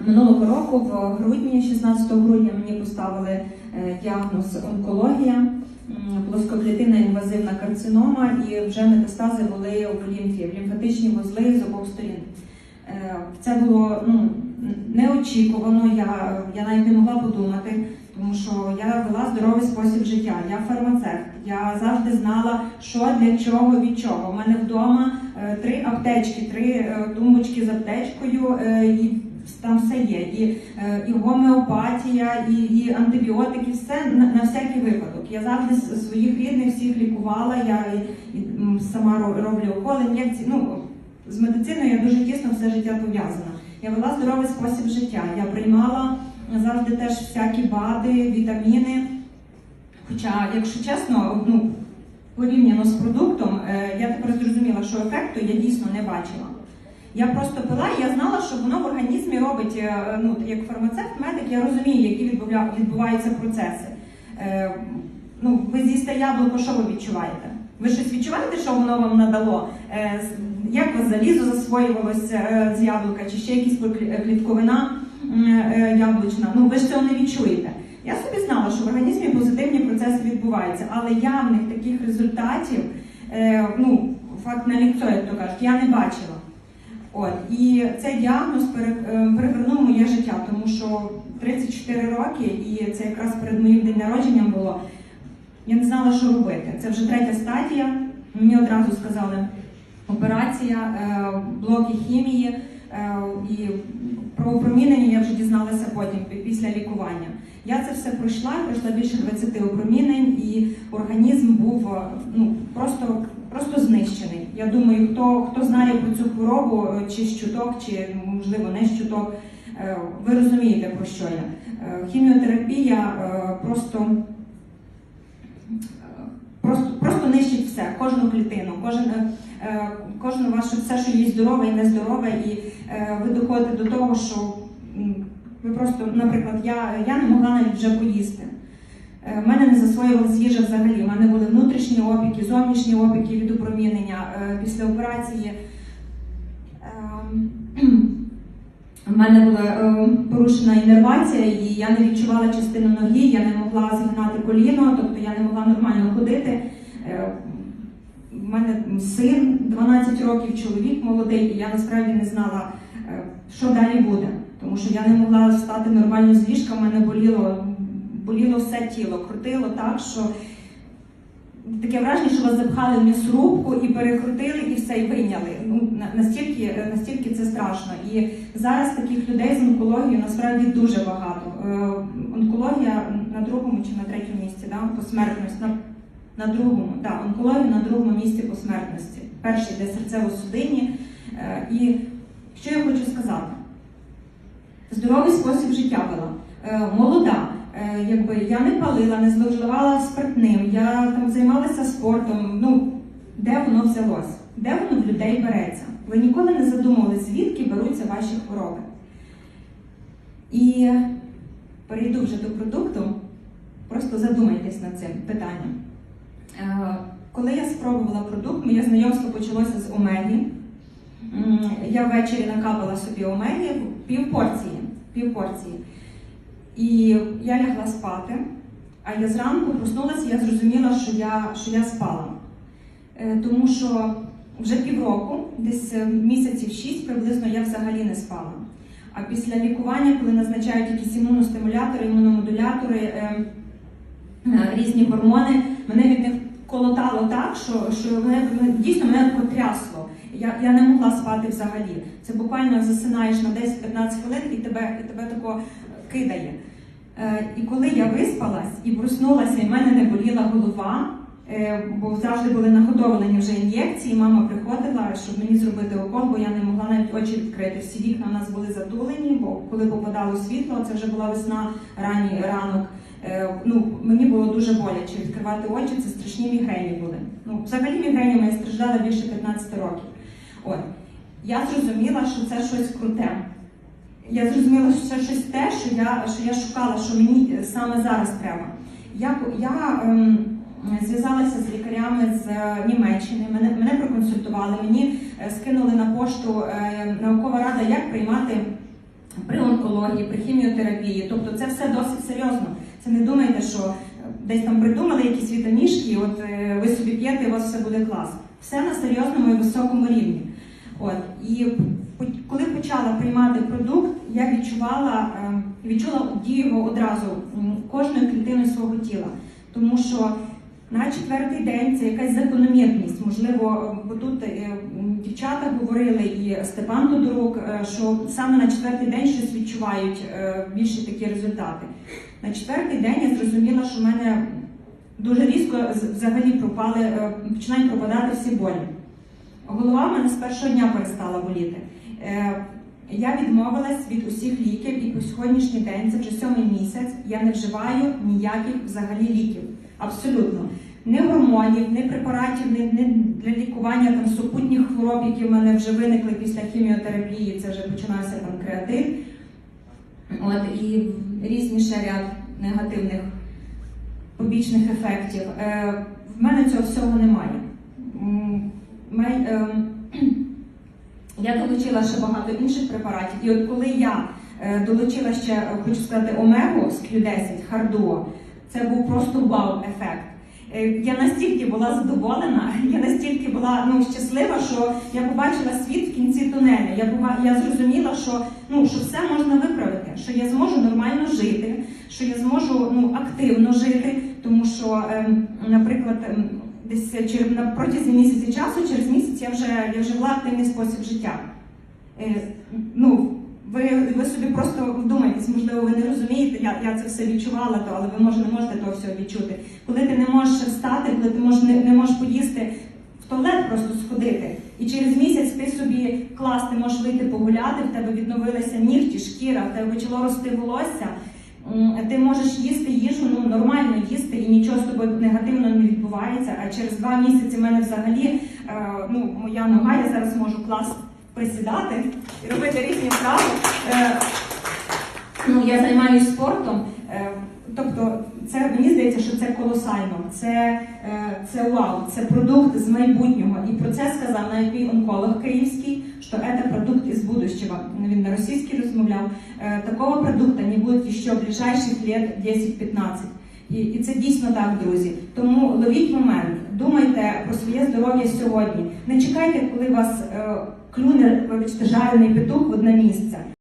Минулого року, в грудні, 16 грудня, мені поставили е, діагноз онкологія, м, плоскоклітинна інвазивна карцинома, і вже метастази були в лімфі, лімфатичні вузли з обох сторін. Е, Це було ну, неочікувано, я, я навіть не могла подумати, тому що я вела здоровий спосіб життя, я фармацевт, я завжди знала, що для чого від чого. У мене вдома е, три аптечки, три тумбочки з аптечкою, і там все є. І, е, і гомеопатія, і, і антибіотики, все на, на всякий випадок. Я завжди своїх рідних всіх лікувала, я і, і, сама роблю уколи, ін'єкції. Ну, з медициною я дуже тісно все життя пов'язана. Я вела здоровий спосіб життя. Я приймала завжди теж всякі БАДи, вітаміни. Хоча, якщо чесно, ну, порівняно з продуктом, е, я тепер зрозуміла, що ефекту я дійсно не бачила. Я просто пила, і я знала, що воно в організмі робить, е, ну, як фармацевт, медик, я розумію, які відбуваються процеси. Е, ну, ви з'їсте яблуко, що ви відчуваєте? Ви щось відчуваєте, що воно вам надало? Е, як вас залізо засвоювалося е, з яблука, чи ще якісь клі- клітковина е, яблучна? Ну, ви ж цього не відчуєте. Я собі знала, що в організмі позитивні процеси відбуваються, але явних таких результатів, е, ну, факт на ліцо, як то кажуть, я не бачила. От і цей діагноз е, перевернув моє життя, тому що 34 роки, і це якраз перед моїм день народженням було. Я не знала, що робити. Це вже третя стадія. Мені одразу сказали операція, е, блоки хімії е, і про опромінення я вже дізналася потім після лікування. Я це все пройшла, пройшла більше 20 опромінень, і організм був ну, просто, просто знищений. Я думаю, хто, хто знає про цю хворобу, е, чи з чуток, чи можливо не з чуток, е, ви розумієте про що я. Е, Хіміотерапія просто просто, просто нищить все, кожну клітину, кожен, кожну ваше все, що є здорове і нездорове, і ви доходите до того, що ви просто, наприклад, я, я не могла навіть вже поїсти. В мене не засвоювалася їжа взагалі. У мене були внутрішні опіки, зовнішні опіки від опромінення після операції. Ем, У мене була е, порушена інервація, і я не відчувала частину ноги, я не могла згинати коліно, тобто я не могла нормально ходити. Е, У мене син 12 років, чоловік молодий, і я насправді не знала, е, що далі буде. Тому що я не могла встати нормально з ліжка, в мене боліло, боліло все тіло, крутило так, що таке враження, що вас запхали в м'ясорубку і перекрутили, і все і вийняли. Ну настільки, настільки це страшно. І зараз таких людей з онкологією насправді дуже багато. Е, Онкологія на другому чи на третьому місці, да, по смертності. На, на другому, да, онкологія на другому місці по смертності. Перший де серцево-судинні. Е, І що я хочу сказати? Здоровий спосіб життя вела. Е, молода. Е, якби я не палила, не зловживала спиртним, я там займалася спортом. Ну, де воно взялось? Де воно в людей береться? Ви ніколи не задумували, звідки беруться ваші хвороби. І перейду вже до продукту, просто задумайтесь над цим питанням. Е, Коли я спробувала продукт, моє знайомство почалося з омегі. Я ввечері накапала собі омегі пів порції. Пів порції. І я лягла спати, а я зранку проснулася, я зрозуміла, що я, що я спала. Е, Тому що вже півроку, десь е, місяців шість приблизно я взагалі не спала. А після лікування, коли назначають якісь імуностимулятори, імуномодулятори, е, різні гормони, мене від них колотало так, що, що мене, дійсно мене тако трясло. Я, я не могла спати взагалі. Це буквально засинаєш на 10-15 хвилин і тебе, і тебе тако кидає. Е, і коли я виспалась і проснулася, і в мене не боліла голова, е, бо завжди були наготовлені вже ін'єкції, мама приходила, щоб мені зробити укол, бо я не могла навіть очі відкрити. Всі вікна у нас були затулені, бо коли попадало світло, це вже була весна, ранній ранок. Е, ну, мені було дуже боляче відкривати очі, це страшні мігрені були. Ну, взагалі мігренями я страждала більше 15 років. От. Я зрозуміла, що це щось круте. Я зрозуміла, що це щось те, що я, що я шукала, що мені е, саме зараз треба. Я, я ем, зв'язалася з лікарями з е, Німеччини, мене, мене проконсультували, мені е, скинули на пошту е, наукова рада, як приймати при онкології, при хіміотерапії. Тобто це все досить серйозно. Це не думайте, що десь там придумали якісь вітамішки, от е, ви собі п'єте, і у вас все буде клас. Все на серйозному і високому рівні. От і коли почала приймати продукт, я відчувала, е, відчула дію його одразу м, кожною клітиною свого тіла, тому що на четвертий день це якась закономірність. Можливо, бо тут е, дівчата говорили і Степан Тодорук, е, що саме на четвертий день щось відчувають е, більше такі результати. На четвертий день я зрозуміла, що в мене дуже різко взагалі пропали, починають пропадати всі болі. Голова в мене з першого дня перестала боліти. Е, Я відмовилась від усіх ліків, і по сьогоднішній день, це вже сьомий місяць, я не вживаю ніяких взагалі ліків. Абсолютно. Ні гормонів, ні препаратів, ні, ні для лікування там супутніх хвороб, які в мене вже виникли після хіміотерапії, це вже починався там креатин. От, і різні ще ряд негативних побічних ефектів. Е, в мене цього всього немає. М, май- ем, я долучила ще багато інших препаратів, і от коли я е, долучила ще, е, хочу сказати, омегу з Q10, хардуо, це був просто вау-ефект. Е, Я настільки була задоволена, я настільки була ну, щаслива, що я побачила світ в кінці тунелю. Я, була, я зрозуміла, що, ну, що все можна виправити, що я зможу нормально жити, що я зможу ну, активно жити, тому що, ем, наприклад, ем, десь через на протязі місяця часу, через місяць я вже я вже вела активний спосіб життя. Е, ну, ви, ви собі просто вдумайтесь, можливо, ви не розумієте, я, я це все відчувала, то, але ви може не можете того всього відчути. Коли ти не можеш встати, коли ти можеш, не, не можеш поїсти в туалет просто сходити. І через місяць ти собі клас, ти можеш вийти погуляти, в тебе відновилися нігті, шкіра, в тебе почало рости волосся. Ти можеш їсти їжу, ну нормально їсти, і нічого з тобою негативно не відбувається. А через два місяці в мене взагалі е, ну, моя нога, я зараз можу клас присідати і робити різні вправи. Е, ну, я займаюся спортом. Тобто, це мені здається, що це колосально. Це, е, це вау, це продукт з майбутнього. І про це сказав навіть мій онколог київський, що це продукт із будущего. Він на російській розмовляв. Е, такого продукту не буде ще в ближайших лет 10-15. І, і це дійсно так, друзі. Тому ловіть момент, думайте про своє здоров'я сьогодні. Не чекайте, коли вас е, клюне, вибачте, жарений петух в одне місце.